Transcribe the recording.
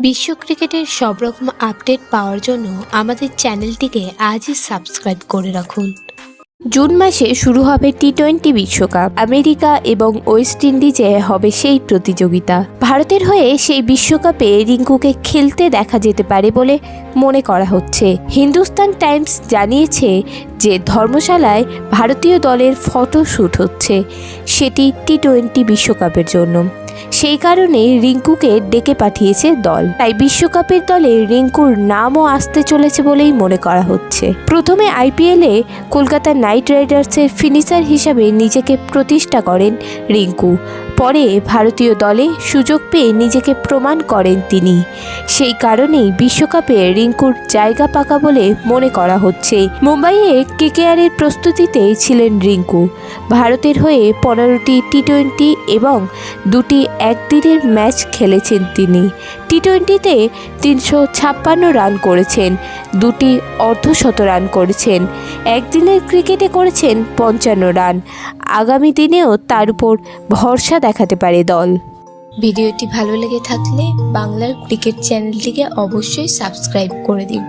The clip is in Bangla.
বিশ্ব ক্রিকেটের সব রকম আপডেট পাওয়ার জন্য আমাদের চ্যানেলটিকে আজই সাবস্ক্রাইব করে রাখুন। জুন মাসে শুরু হবে টি টোয়েন্টি বিশ্বকাপ। আমেরিকা এবং ওয়েস্ট ইন্ডিজে হবে সেই প্রতিযোগিতা। ভারতের হয়ে সেই বিশ্বকাপে রিঙ্কুকে খেলতে দেখা যেতে পারে বলে মনে করা হচ্ছে। হিন্দুস্তান টাইমস জানিয়েছে যে ধর্মশালায় ভারতীয় দলের ফটোশ্যুট হচ্ছে। সেটি টি টোয়েন্টি বিশ্বকাপের জন্য। সেই কারণে রিঙ্কুকে ডেকে পাঠিয়েছে দল। তাই বিশ্বকাপের দলে রিঙ্কুর নামও আসতে চলেছে বলেই মনে করা হচ্ছে। প্রথমে আইপিএলে কলকাতা নাইট রাইডার্সের ফিনিশার হিসাবে নিজেকে প্রতিষ্ঠা করেন রিঙ্কু। পরে ভারতীয় দলে সুযোগ পেয়ে নিজেকে প্রমাণ করেন তিনি। সেই কারণেই বিশ্বকাপে রিঙ্কুর জায়গা পাকা বলে মনে করা হচ্ছে। মুম্বাইয়ে কেকেআরের প্রস্তুতিতে ছিলেন রিঙ্কু। ভারতের হয়ে পনেরোটি টি টোয়েন্টি এবং দুটি একদিনের ম্যাচ খেলেছেন তিনি। টি টোয়েন্টিতে তিনশো ছাপ্পান্ন রান করেছেন, দুটি অর্ধশত রান করেছেন, একদিনের ক্রিকেটে করেছেন পঞ্চান্ন রান। আগামী দিনেও তার উপর ভরসা দেখাতে পারে দল। ভিডিওটি ভালো লেগে থাকলে বাংলার ক্রিকেট চ্যানেলটিকে অবশ্যই সাবস্ক্রাইব করে দিন।